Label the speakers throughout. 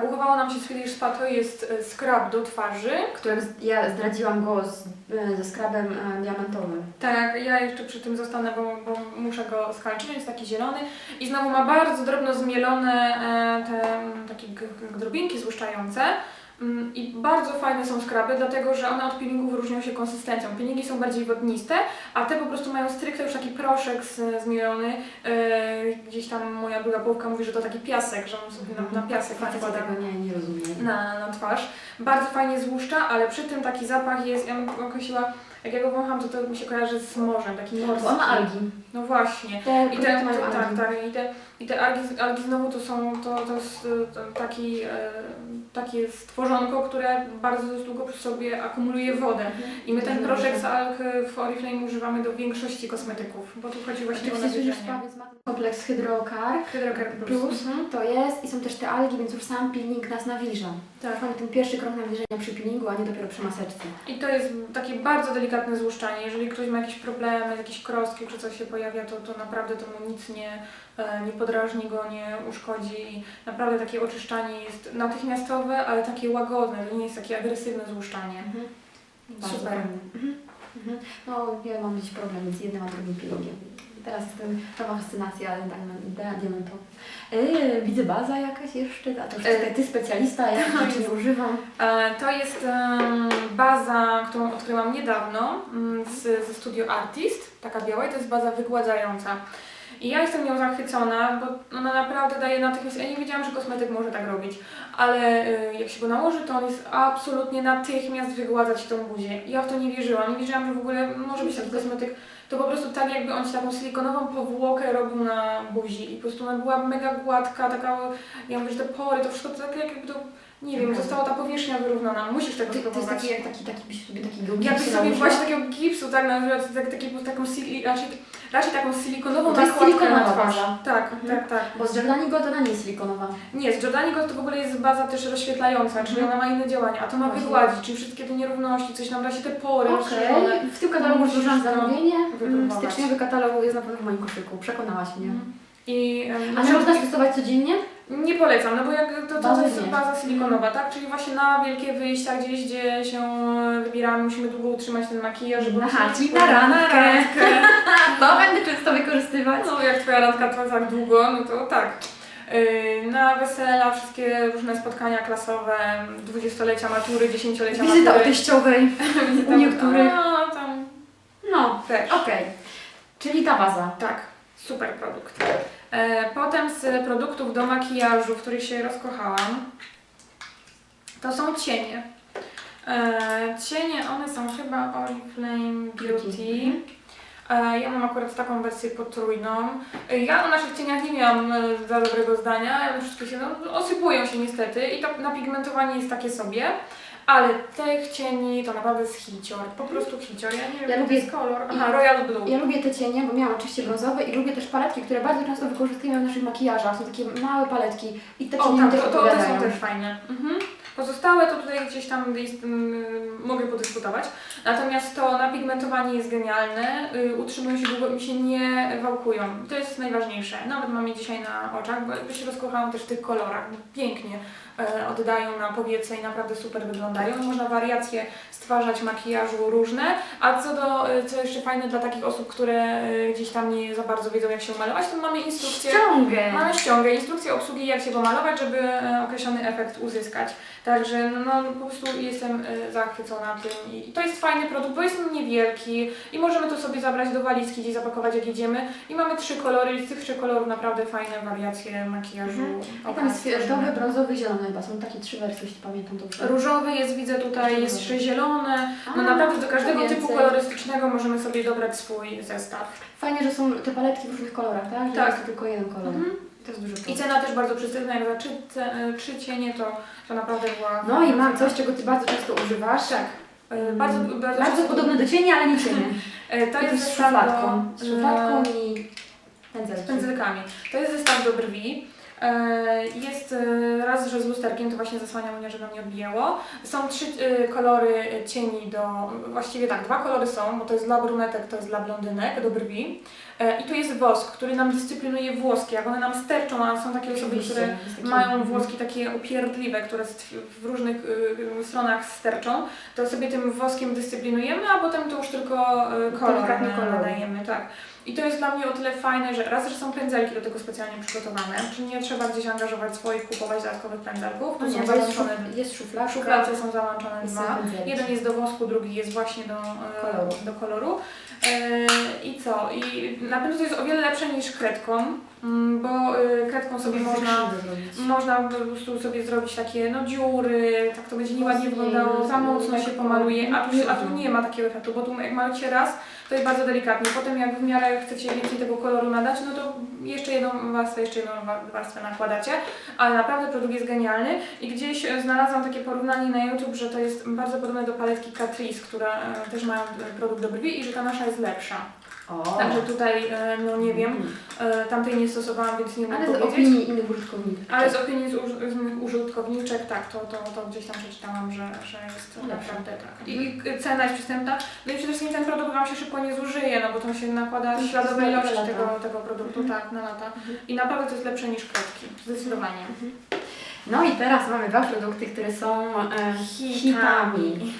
Speaker 1: tak, uchowało nam się Swedish Spa, to jest e, scrub do twarzy.
Speaker 2: Którym z- ja zdradziłam go z, e, ze skrabem e, diamentowym.
Speaker 1: Tak, ja jeszcze przy tym zostanę, bo, bo muszę go skończyć, jest taki zielony i znowu ma bardzo drobno zmielone e, te mm, takie g- g- drobinki złuszczające. Mm, I bardzo fajne są skraby, dlatego że one od peelingów różnią się konsystencją. Peelingi są bardziej wodniste, a te po prostu mają stricte już taki proszek zmielony. E, gdzieś tam moja druga połówka mówi, że to taki piasek, że on sobie na, na piasek
Speaker 2: Faceci
Speaker 1: nakłada
Speaker 2: tego nie, nie rozumiem.
Speaker 1: na, na twarz. Bardzo fajnie złuszcza, ale przy tym taki zapach jest, ja bym określiła, jak ja go wącham, to to mi się kojarzy z morzem, taki morski.
Speaker 2: Bo ma algi.
Speaker 1: No właśnie.
Speaker 2: Te
Speaker 1: I te,
Speaker 2: mają
Speaker 1: tak,
Speaker 2: algi.
Speaker 1: tak, i te, i te algi, algi znowu to są, to, to jest e, to taki, e, takie stworzonko, które bardzo długo przy sobie akumuluje wodę. I my ten
Speaker 2: Mhm.
Speaker 1: proszek z alg w Oriflame używamy do większości kosmetyków, bo tu chodzi właśnie o nawilżenie.
Speaker 2: kompleks Hydrocar
Speaker 1: Hydroker Plus.
Speaker 2: Plus
Speaker 1: Mhm.
Speaker 2: to jest i są też te algi, więc już sam peeling nas nawilża.
Speaker 1: Tak.
Speaker 2: Mamy ten pierwszy krok nawilżenia przy peelingu, a nie dopiero przy maseczce.
Speaker 1: I to jest takie bardzo delikatne złuszczanie. Jeżeli ktoś ma jakieś problemy, jakieś krostki czy coś się pojawia, to, to naprawdę to mu nic nie, nie podrażni go, nie uszkodzi. Naprawdę takie oczyszczanie jest natychmiastowe, ale takie łagodne. To nie jest takie agresywne złuszczanie.
Speaker 2: Bardzo
Speaker 1: Super.
Speaker 2: Mhm. Mhm. No, ja mam dziś problem z jednym a drugim peelingiem. Teraz jestem nowa fascynacja diament- diamentowa. Yy, widzę baza jakaś jeszcze, a to już
Speaker 1: Yy.
Speaker 2: ty specjalista, ja
Speaker 1: to
Speaker 2: rzeczy nie używam.
Speaker 1: E, To jest baza, którą odkryłam niedawno mm, z, ze Studio Artist, taka biała i to jest baza wygładzająca. I ja jestem nią zachwycona, bo ona naprawdę daje natychmiast, ja nie wiedziałam, że kosmetyk może tak robić, ale y, jak się go nałoży, to on jest absolutnie natychmiast wygładzać tą buzię. Ja w to nie wierzyłam, nie wiedziałam, że w ogóle może być taki kosmetyk, to po prostu tak jakby on ci taką silikonową powłokę robił na buzi i po prostu ona była mega gładka, taka, ja mówię, że te pory, to wszystko to tak jakby to, nie wiem, została ta powierzchnia wyrównana, musisz tego
Speaker 2: Ty, to jest
Speaker 1: spróbować.
Speaker 2: taki, jak taki, taki byś sobie takiego
Speaker 1: Jakbyś
Speaker 2: gipsu
Speaker 1: sobie
Speaker 2: nałożyła.
Speaker 1: właśnie takiego gipsu, tak, na przykład tak, taki, taką raczej, raczej taką silikonową
Speaker 2: To jest
Speaker 1: nakładkę na
Speaker 2: silikonowa
Speaker 1: twarz.
Speaker 2: baza.
Speaker 1: Tak,
Speaker 2: Mhm.
Speaker 1: tak, tak.
Speaker 2: Bo z Jordanii Gold ona nie jest silikonowa.
Speaker 1: Nie, z Jordani Gold to w ogóle jest baza też rozświetlająca, czyli
Speaker 2: Mhm.
Speaker 1: ona ma inne działania, a to ma
Speaker 2: Właśnie.
Speaker 1: wygładzić, czyli wszystkie te nierówności, coś nam da się te pory rozszerzone.
Speaker 2: Okej, w tym katalogu już
Speaker 1: Musisz to
Speaker 2: zamówienie. Mm,
Speaker 1: wypróbować.
Speaker 2: Styczniowy katalog jest na pewno w moim koszyku, przekonałaś mnie.
Speaker 1: Mhm. I em,
Speaker 2: A czy można stosować codziennie?
Speaker 1: Nie polecam, no bo jak to, to, to jest baza silikonowa, tak? Czyli właśnie na wielkie wyjścia gdzieś, gdzie się wybieramy, musimy długo utrzymać ten makijaż, żeby
Speaker 2: Aha, czyli na randkę.
Speaker 1: Na randkę.
Speaker 2: To będę często wykorzystywać.
Speaker 1: No jak twoja randka trwa tak długo, no to tak. Yy, Na wesela, wszystkie różne spotkania klasowe, dwudziestolecia matury, dziesięciolecia
Speaker 2: Wizyta
Speaker 1: matury.
Speaker 2: teściowej. U niektórych.
Speaker 1: A, tam
Speaker 2: No, okej. Czyli ta baza.
Speaker 1: Tak, super produkt. E, Potem z produktów do makijażu, w których się rozkochałam, to są cienie. E, Cienie, one są chyba Oriflame Beauty. E, Ja mam akurat taką wersję potrójną. Ja o naszych cieniach nie miałam za dobrego zdania, wszystkie się no, osypują się niestety i to napigmentowanie jest takie sobie. Ale tych cieni to naprawdę jest hicior, po prostu hicior. Ja nie wiem,
Speaker 2: Ja
Speaker 1: jaki
Speaker 2: lubię-
Speaker 1: jest kolor. Aha, Royal Blue.
Speaker 2: Ja lubię te cienie, bo miałam oczywiście brązowe i lubię też paletki, które bardzo często wykorzystujemy w naszych makijażach. Są takie małe paletki i te
Speaker 1: O,
Speaker 2: cienie
Speaker 1: tak,
Speaker 2: mi też
Speaker 1: to, to te są też fajne. Mhm. Pozostałe to tutaj gdzieś tam jest, mm, mogę podyskutować. Natomiast to napigmentowanie jest genialne, y, utrzymują się długo i się nie wałkują. To jest najważniejsze. Nawet mam je dzisiaj na oczach, bo się rozkochałam też w tych kolorach. Pięknie e, oddają na powiece i naprawdę super wyglądają. Można wariacje stwarzać makijażu różne. A co do, y, co jeszcze fajne dla takich osób, które y, gdzieś tam nie za bardzo wiedzą jak się malować, to mamy instrukcję.
Speaker 2: Ściągę.
Speaker 1: Mamy ściągę, instrukcję obsługi, jak się pomalować, żeby e, określony efekt uzyskać. Także no, no po prostu jestem e, zachwycona tym i to jest fajny produkt, bo jest niewielki i możemy to sobie zabrać do walizki, gdzieś zapakować jak jedziemy. I mamy trzy kolory i z tych trzech kolorów naprawdę fajne wariacje makijażu.
Speaker 2: Mhm. I tam jest fioletowy, brązowy, zielony chyba. Są takie trzy wersje, jeśli pamiętam dobrze.
Speaker 1: Różowy jest, widzę tutaj, jest jeszcze zielone. No
Speaker 2: A,
Speaker 1: naprawdę do każdego typu kolorystycznego możemy sobie dobrać swój zestaw.
Speaker 2: Fajnie, że są te paletki w różnych kolorach, tak? Że
Speaker 1: Tak.
Speaker 2: jest to tylko jeden kolor.
Speaker 1: Mhm.
Speaker 2: To jest dużo
Speaker 1: I cena też bardzo przystępna, jak za trzy, e, trzy cienie to, to naprawdę była
Speaker 2: No i mam coś, czego Ty bardzo często używasz.
Speaker 1: Tak. E, Bardzo, bardzo,
Speaker 2: bardzo
Speaker 1: często-
Speaker 2: podobne do cienia, ale nie cienie.
Speaker 1: E, To jest
Speaker 2: z szufladką.
Speaker 1: do,
Speaker 2: Z szufladką
Speaker 1: e,
Speaker 2: i pędzelkiem.
Speaker 1: z pędzelkami. To jest zestaw do brwi. E, Jest e, raz, że z lusterkiem, to właśnie zasłania mnie, żeby nie odbijało. Są trzy e, kolory cieni do, właściwie tak, dwa kolory są, bo to jest dla brunetek, to jest dla blondynek do brwi. E, I to jest wosk, który nam dyscyplinuje włoski. Jak one nam sterczą, a są takie osoby, które mają włoski takie upierdliwe, które w różnych y, stronach sterczą, to sobie tym woskiem dyscyplinujemy, a potem to już tylko y, kolor
Speaker 2: Delikatny kolor.
Speaker 1: nadajemy. Tak. I to jest dla mnie o tyle fajne, że raz, że są pędzelki do tego specjalnie przygotowane, czyli nie trzeba gdzieś angażować swoich, kupować dodatkowych pędzelków,
Speaker 2: No
Speaker 1: tu
Speaker 2: nie,
Speaker 1: są
Speaker 2: jest,
Speaker 1: załączone
Speaker 2: jest szufladka.
Speaker 1: szufladce są załączone dwa. Jeden jest do wosku, drugi jest właśnie do e,
Speaker 2: Koloru.
Speaker 1: Do koloru. E, I co? I na pewno to jest o wiele lepsze niż kredką, mm, bo e, kredką sobie można, można po prostu sobie zrobić takie no dziury, tak to będzie nieładnie wyglądało, za mocno się
Speaker 2: lekko.
Speaker 1: pomaluje, a tu, a tu nie ma takiego efektu, bo tu jak malujecie raz, to jest bardzo delikatnie. Potem jak w miarę chcecie więcej tego koloru nadać, no to jeszcze jedną warstwę, jeszcze jedną wa- warstwę nakładacie, ale naprawdę produkt jest genialny i gdzieś e, znalazłam takie porównanie na YouTube, że to jest bardzo podobne do paletki Catrice, która e, też mają e, produkt do brwi i że ta nasza jest lepsza.
Speaker 2: O.
Speaker 1: Także tutaj, e, no nie wiem, e, tamtej nie stosowałam, więc nie mogę
Speaker 2: Ale z
Speaker 1: powiedzieć.
Speaker 2: opinii innych użytkowników.
Speaker 1: Ale z opinii z, uż- z innych użytkowniczek, tak, to, to, to gdzieś tam przeczytałam, że, że jest
Speaker 2: Lepsza.
Speaker 1: naprawdę tak. I k- cena jest przystępna. No i przede wszystkim ten produkt Wam się szybko nie zużyje, no bo tam się nakłada
Speaker 2: To
Speaker 1: śladowe
Speaker 2: na
Speaker 1: ilości
Speaker 2: lata.
Speaker 1: tego, tego produktu,
Speaker 2: Mhm.
Speaker 1: tak, na lata.
Speaker 2: Mhm.
Speaker 1: I naprawdę to jest lepsze niż kredki, zdecydowanie.
Speaker 2: No i teraz mamy dwa produkty, które są e, hitami.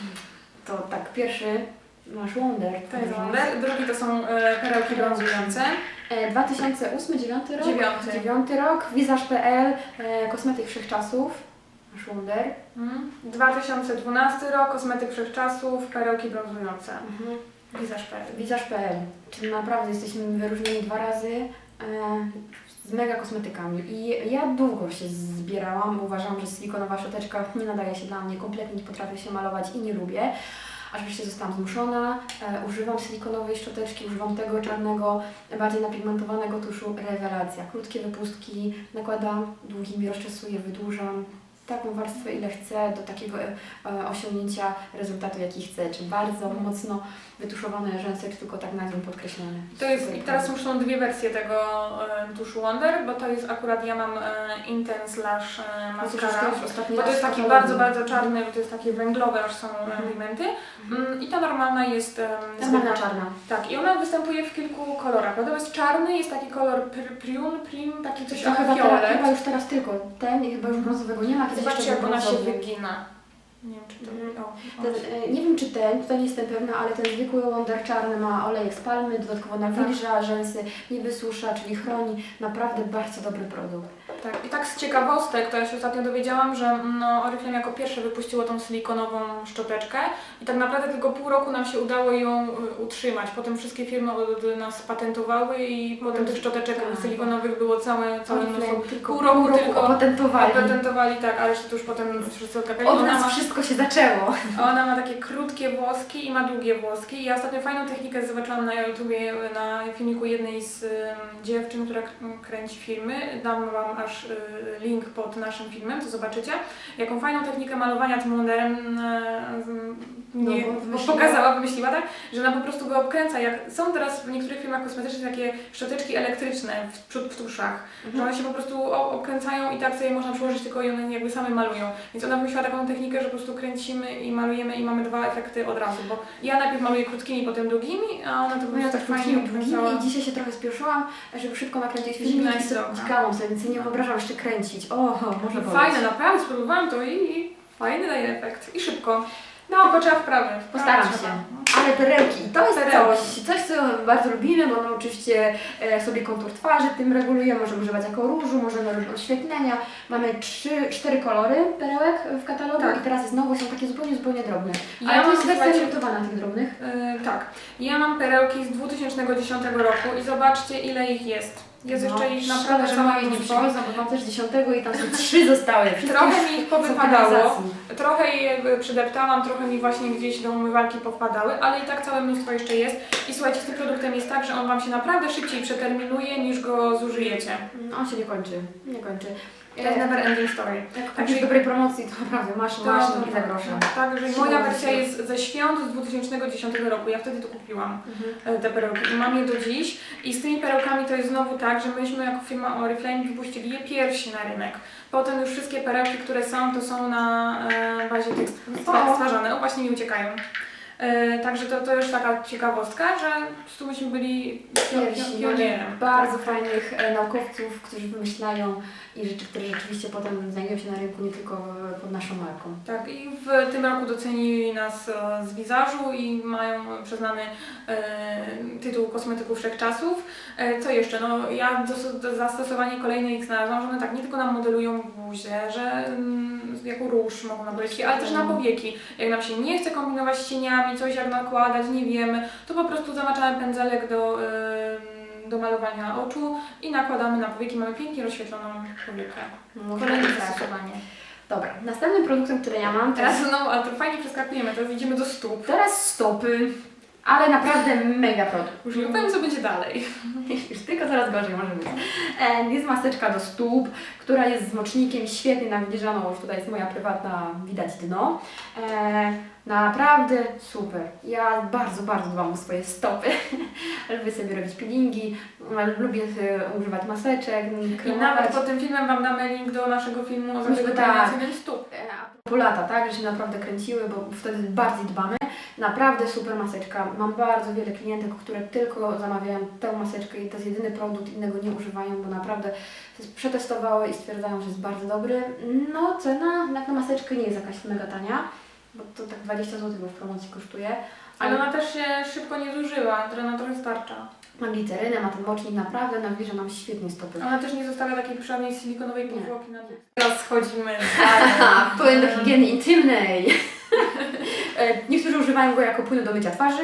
Speaker 2: To tak, pierwszy masz Wonder.
Speaker 1: To jest Wonder. Drugi to są e, perełki brązujące.
Speaker 2: E, 2008-2009 rok.
Speaker 1: Dziewiąty.
Speaker 2: Dziewiąty rok. Wizarz.pl, e, kosmetyk wszechczasów. Masz Wonder.
Speaker 1: Mm. 2012 rok, kosmetyk wszechczasów, perełki brązujące.
Speaker 2: Mhm.
Speaker 1: Wizarz.pl.
Speaker 2: Wizarz.pl, czyli naprawdę jesteśmy wyróżnieni dwa razy e, z mega kosmetykami. I ja długo się zbierałam, uważam, że silikonowa szczoteczka nie nadaje się dla mnie, kompletnie nie potrafię się malować i nie lubię. Aż wreszcie zostałam zmuszona, e, używam silikonowej szczoteczki, używam tego czarnego, bardziej napigmentowanego tuszu, rewelacja. Krótkie wypustki, nakładam długimi, rozczesuję, wydłużam taką warstwę ile chcę do takiego e, osiągnięcia rezultatu jaki chcę, czy bardzo mocno wytuszowane rzęsy, czy tylko tak na dzień podkreślone.
Speaker 1: To jest, i teraz
Speaker 2: produkt.
Speaker 1: są dwie wersje tego e, tuszu Wonder, bo to jest akurat, ja mam e, Intense Lash e,
Speaker 2: No to już
Speaker 1: Mascara. Bo to jest taki bardzo, bardzo czarny, to jest takie węglowe aż są
Speaker 2: Mhm.
Speaker 1: pigmenty. Mm, I ta normalna jest zwykła.
Speaker 2: czarna.
Speaker 1: Tak, i ona występuje w kilku kolorach. Jest czarny, jest taki kolor pr- priun, prim, taki coś
Speaker 2: chyba,
Speaker 1: fiolet.
Speaker 2: chyba już teraz tylko ten i chyba już brązowego nie ma.
Speaker 1: Zobaczcie, jak ona się wygina. Nie wiem, czy to...
Speaker 2: Mhm.
Speaker 1: O,
Speaker 2: Ten, e, nie wiem czy ten, tutaj nie jestem pewna, ale ten zwykły Wonder czarny ma olejek z palmy, dodatkowo nawilża rzęsy, nie wysusza, czyli chroni. Naprawdę bardzo dobry produkt.
Speaker 1: Tak, i tak z ciekawostek, to ja się ostatnio dowiedziałam, że no, Oriflame jako pierwsze wypuściło tą silikonową szczoteczkę i tak naprawdę tylko pół roku nam się udało ją y, utrzymać. Potem wszystkie firmy od nas patentowały i potem tych szczoteczek
Speaker 2: Tak.
Speaker 1: silikonowych było całe, całe mnóstwo.
Speaker 2: Tylko
Speaker 1: pół roku tylko
Speaker 2: opatentowali.
Speaker 1: Patentowali tak, ale to już potem wszyscy odkapali.
Speaker 2: Od
Speaker 1: Ona
Speaker 2: nas
Speaker 1: ma,
Speaker 2: wszystko się zaczęło.
Speaker 1: ona ma takie krótkie włoski i ma długie włoski. I ja ostatnio fajną technikę zobaczyłam na YouTubie, na filmiku jednej z ym, dziewczyn, która k- kręci filmy. Dam Wam aż y, link pod naszym filmem, to zobaczycie. Jaką fajną technikę malowania tym Wonderem y, nie,
Speaker 2: No, bo wymyśliła.
Speaker 1: pokazała, wymyśliła tak, że ona po prostu go obkręca. Jak są teraz w niektórych firmach kosmetycznych takie szczoteczki elektryczne w przód w tuszach, że one się po prostu obkręcają i tak sobie można przyłożyć, tylko i one jakby same malują. Więc ona wymyśliła taką technikę, że po prostu kręcimy i malujemy i mamy dwa efekty od razu, bo ja najpierw maluję krótkimi, potem długimi, a ona to po
Speaker 2: No ja
Speaker 1: prostu
Speaker 2: tak
Speaker 1: fajnie
Speaker 2: długimi i dzisiaj się trochę spieszyłam, żeby szybko nakręcić
Speaker 1: Zimna
Speaker 2: filmik i
Speaker 1: jest
Speaker 2: sobie więc nie wyobrażam jeszcze kręcić. O, może.
Speaker 1: Fajne, naprawdę, spróbowałam to i, i fajny daje efekt. I szybko.
Speaker 2: No,
Speaker 1: Tylko trzeba wprawy.
Speaker 2: Postaram się. Ale perełki, i to jest
Speaker 1: Perełki.
Speaker 2: coś, coś co bardzo lubimy, bo no oczywiście e, sobie kontur twarzy tym regulujemy, możemy używać jako różu, możemy różne oświetlenia. Mamy trzy, cztery kolory perełek w katalogu
Speaker 1: Tak.
Speaker 2: i teraz jest znowu są takie zupełnie, zupełnie drobne.
Speaker 1: Ja
Speaker 2: Ale to
Speaker 1: mam,
Speaker 2: jest wersja
Speaker 1: słuchajcie,
Speaker 2: limitowana tych drobnych.
Speaker 1: Yy, tak. Ja mam perełki z 2010 roku i zobaczcie ile ich jest. Jest
Speaker 2: No,
Speaker 1: jeszcze ich
Speaker 2: szkoda,
Speaker 1: naprawdę
Speaker 2: że
Speaker 1: całe
Speaker 2: moje nie przywiozą, bo mam też dziesiątego i tam są trzy zostały.
Speaker 1: Trochę mi ich powypadało, trochę je przydeptałam, trochę mi właśnie gdzieś do umywalki powpadały, ale i tak całe mnóstwo jeszcze jest. I słuchajcie, z tym produktem jest tak, że on Wam się naprawdę szybciej przeterminuje niż go zużyjecie.
Speaker 2: No, On się nie kończy, nie kończy.
Speaker 1: To jest never ending story.
Speaker 2: Jak
Speaker 1: Także-
Speaker 2: kupisz w dobrej promocji, to naprawdę masz,
Speaker 1: To-
Speaker 2: masz i za grosze.
Speaker 1: Tak, że moja wersja jest ze świąt z 2010 roku. Ja wtedy to kupiłam. e, te perełki i mam je do dziś i z tymi perełkami to jest znowu tak, że myśmy jako firma Oriflame wypuścili je pierwsi na rynek. Potem już wszystkie perełki, które są, to są na e, bazie tekst
Speaker 2: O.
Speaker 1: stwarzane. O, właśnie mi uciekają. E, także to, to już taka ciekawostka, że po prostu myśmy byli
Speaker 2: mamy
Speaker 1: pionierem.
Speaker 2: bardzo fajnych e, naukowców, którzy wymyślają i rzeczy, które rzeczywiście potem znajdują się na rynku nie tylko e, pod naszą marką.
Speaker 1: Tak, i w tym roku docenili nas e, z wizażu i mają przyznany e, tytuł kosmetyków wszechczasów. E, co jeszcze? No, ja do, do zastosowanie kolejne ich znalazłam, że one tak nie tylko nam modelują buzię, że mm, jako róż mogą na powieki, ale też na powieki. Jak nam się nie chce kombinować z cieniami, coś jak nakładać, nie wiemy, to po prostu zamaczamy pędzelek do, e, do malowania oczu i nakładamy na powieki, mamy pięknie rozświetloną powiekę. Kolejne
Speaker 2: tak.
Speaker 1: zastosowanie.
Speaker 2: Dobra, następnym produktem, który ja mam teraz,
Speaker 1: Teraz znowu, ale to fajnie przeskakujemy, teraz idziemy do stóp.
Speaker 2: teraz stopy, ale naprawdę mega produkt.
Speaker 1: Już nie powiem, co będzie dalej.
Speaker 2: Już tylko coraz gorzej może być. Jest maseczka do stóp, która jest z mocznikiem, świetnie nawilżaną, już tutaj jest moja prywatna, widać dno. Naprawdę super. Ja bardzo, bardzo dbam o swoje stopy. lubię sobie robić peelingi, lubię e, używać maseczek,
Speaker 1: I nawet pod tym filmem Wam damy link do naszego filmu o zażegnaniu
Speaker 2: tak.
Speaker 1: stóp.
Speaker 2: E, Po lata, tak, że się naprawdę kręciły, bo wtedy bardziej dbamy. Naprawdę super maseczka. Mam bardzo wiele klientek, które tylko zamawiają tę maseczkę i to jest jedyny produkt, innego nie używają, bo naprawdę przetestowały i stwierdzają, że jest bardzo dobry. No, cena jak na maseczkę nie jest jakaś mega tania, bo to tak 20 zł w promocji kosztuje.
Speaker 1: Ale ona też się szybko nie zużywa, że ona trochę starcza.
Speaker 2: ma glicerynę, ma ten mocznik, naprawdę nawilża nam świetnie stopy.
Speaker 1: Ona też nie zostawia takiej przynajmniej silikonowej powłoki na dół. Teraz schodzimy
Speaker 2: płyn do higieny intymnej. E, Niektórzy używają go jako płynu do mycia twarzy.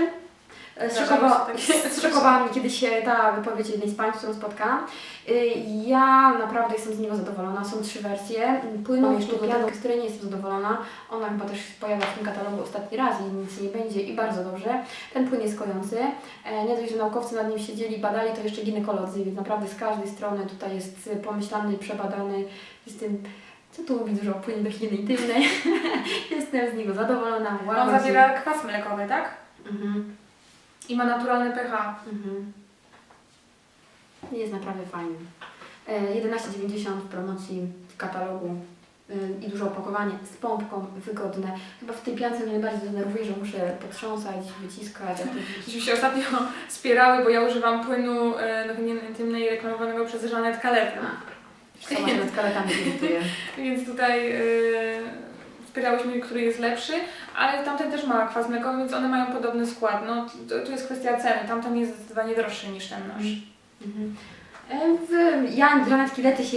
Speaker 2: E, Zszokowa- Zszokowała mnie kiedyś e, ta wypowiedź jednej z pań, którą spotkałam. Y, Ja naprawdę jestem z niego zadowolona. Są trzy wersje. Płynu
Speaker 1: Mam
Speaker 2: jeszcze piankę, z której nie jestem zadowolona. Ona chyba też pojawia w tym katalogu ostatni raz i nic nie będzie i bardzo dobrze. Ten płyn jest kojący. E, Nie dość, że naukowcy nad nim siedzieli, badali, to jeszcze ginekolodzy, więc naprawdę z każdej strony tutaj jest pomyślany, przebadany. Jestem, co tu mówić dużo o płynie do higieny intymnej. Jestem z niego zadowolona.
Speaker 1: On
Speaker 2: łagodzi.
Speaker 1: zawiera kwas mlekowy, tak?
Speaker 2: Mhm.
Speaker 1: I ma naturalne pH.
Speaker 2: Mhm. Jest naprawdę fajny. E, 11,90 w promocji w katalogu e, i duże opakowanie z pompką, wygodne. Chyba w tej piance mnie najbardziej denerwuje, że muszę potrząsać, wyciskać. A tu
Speaker 1: Myśmy się ostatnio spierały, bo ja używam płynu e, do higieny intymnej reklamowanego przez Żanet Kaletę.
Speaker 2: Sama się nad kaletami irytuję.
Speaker 1: Więc tutaj yy, spierałyśmy, który jest lepszy, ale tamten też ma kwas mlekowy, więc one mają podobny skład. No, to, tu jest kwestia ceny. Tamten jest zdecydowanie droższy niż ten nasz.
Speaker 2: Mhm. E, W, ja żanetki lety się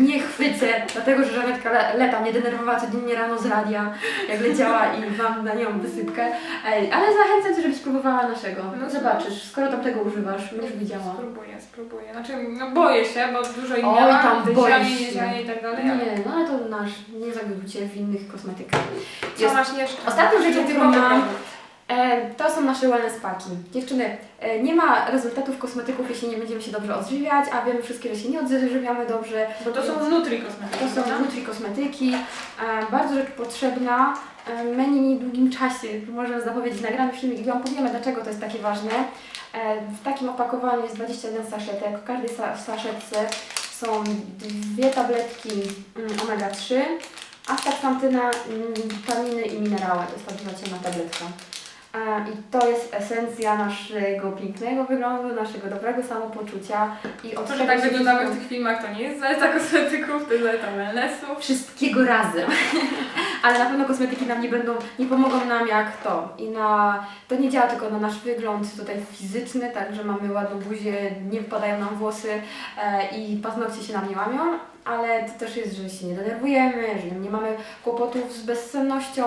Speaker 2: nie chwycę, dlatego że żanetka le- leta mnie denerwowała codziennie rano z radia, jak leciała i mam na nią wysypkę. E, Ale zachęcam Cię, żebyś spróbowała naszego.
Speaker 1: No
Speaker 2: zobaczysz, skoro tamtego używasz, będziesz widziała.
Speaker 1: Spróbuję, spróbuję. Znaczy, no boję się, bo dużo ich
Speaker 2: Oj, tam
Speaker 1: ziarnie,
Speaker 2: się.
Speaker 1: i tak dalej. ale
Speaker 2: Nie, no ale to nasz, nie Cię w innych kosmetykach.
Speaker 1: Co
Speaker 2: Jest-
Speaker 1: masz jeszcze?
Speaker 2: Ostatnią rzeczą, którą mam, to są nasze wellness paki. Dziewczyny, e, nie ma rezultatów kosmetyków, jeśli nie będziemy się dobrze odżywiać, a wiemy wszystkie, że się nie odżywiamy dobrze.
Speaker 1: Bo to są nutri kosmetyki.
Speaker 2: To są nutri kosmetyki, e, bardzo rzecz potrzebna. E, my nie niedługim czasie możemy zapowiedzieć nagramy filmik i Wam powiemy, dlaczego to jest takie ważne. E, w takim opakowaniu jest 21 saszetek. W każdej sa- saszetce są dwie tabletki mm, omega-3, astaxantyna, mm, witaminy i minerały. To jest ta tabletka. I to jest esencja naszego pięknego wyglądu, naszego dobrego samopoczucia i od
Speaker 1: To, że tak wyglądamy w tych filmach, to nie jest zaleta kosmetyków, to jest zaleta wellnessu.
Speaker 2: wszystkiego razem. Ale na pewno kosmetyki nam nie będą, nie pomogą nam jak to. I na, to nie działa tylko na nasz wygląd tutaj fizyczny, tak, że mamy ładną buzię, nie wypadają nam włosy e, i paznokcie się nam nie łamią, ale to też jest, że się nie denerwujemy, że nie mamy kłopotów z bezsennością.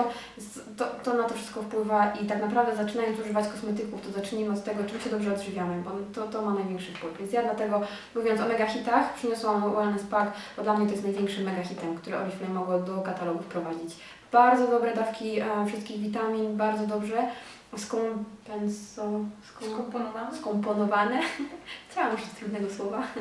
Speaker 2: To, to na to wszystko wpływa i tak naprawdę zaczynając używać kosmetyków, to zacznijmy od tego, czym się dobrze odżywiamy, bo to, to ma największy wpływ. Więc ja dlatego, mówiąc o mega hitach, przyniosłam Wellness Pack, bo dla mnie to jest największym mega hitem, który Oriflame mogło do katalogu wprowadzić. Bardzo dobre dawki e, wszystkich witamin, bardzo dobrze skompenso, skom,
Speaker 1: Skomponowane.
Speaker 2: skomponowane. Chciałam użyć trudnego słowa.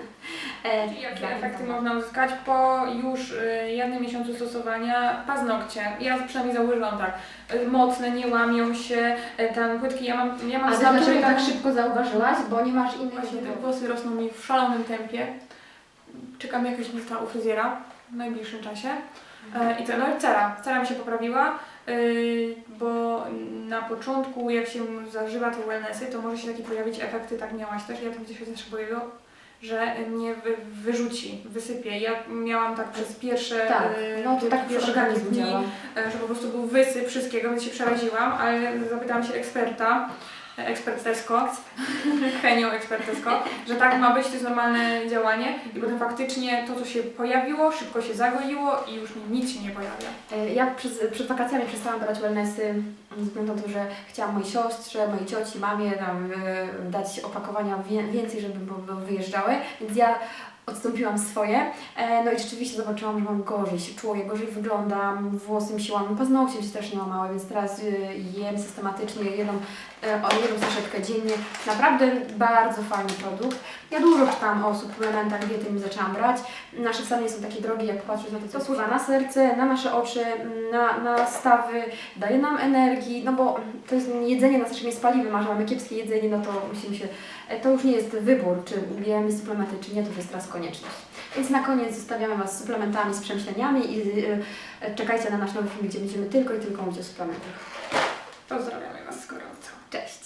Speaker 2: E,
Speaker 1: I jakie efekty można uzyskać po już y, jednym miesiącu stosowania paznokcie? Ja przynajmniej zauważyłam tak, y, mocne, nie łamią się, y, tam płytki, ja mam, ja mam
Speaker 2: A
Speaker 1: z
Speaker 2: ty
Speaker 1: natury
Speaker 2: dlaczego tak
Speaker 1: taką-
Speaker 2: szybko zauważyłaś? Bo nie masz innych
Speaker 1: Właśnie te
Speaker 2: źródeł.
Speaker 1: włosy rosną mi w szalonym tempie. Czekam jakaś lista u fryzjera w najbliższym czasie. E, I to, no i cera. Cera mi się poprawiła. Yy, bo na początku jak się zażywa te wellnessy, to może się takie pojawić efekty, tak miałaś też, ja to gdzieś też pojawiło, że mnie wy, wyrzuci, wysypie. Ja miałam tak przez pierwsze,
Speaker 2: Tak,
Speaker 1: yy,
Speaker 2: no to tak
Speaker 1: pierwsze dni,
Speaker 2: działa.
Speaker 1: e, że po prostu był wysyp wszystkiego, więc się przeraziłam, ale zapytałam się eksperta, e, ekspert Tesco, Henio ekspert Tesco, że tak ma być, to jest normalne działanie i potem faktycznie to, co się pojawiło, szybko się zagoiło i już nic się nie pojawia.
Speaker 2: E, Ja przez, przed wakacjami przestałam brać wellnessy ze względu na to, że chciałam mojej siostrze, mojej cioci, mamie tam, e, dać opakowania więcej, żeby wyjeżdżały, więc ja odstąpiłam swoje. E, No i rzeczywiście zobaczyłam, że mam gorzej się czuję, gorzej wyglądam, włosy mi się łamią, paznokcie się też nie łamały, więc teraz jem systematycznie jedną, o jedną troszeczkę dziennie. Naprawdę bardzo fajny produkt. Ja dużo czytałam o suplementach diety, nim zaczęłam brać. Nasze wcale są takie drogie, jak patrzeć na to, co wpływa na serce, na nasze oczy, na, na stawy, daje nam energii, no bo to jest jedzenie nas też nie jest paliwem, a że mamy kiepskie jedzenie, no to musimy się, e, to już nie jest wybór, czy ubieramy suplementy, czy nie, to jest teraz konieczność. Więc na koniec zostawiamy Was z suplementami, z przemyśleniami i y, czekajcie na nasz nowy film, gdzie będziemy tylko i tylko mówić o suplementach. Cześć!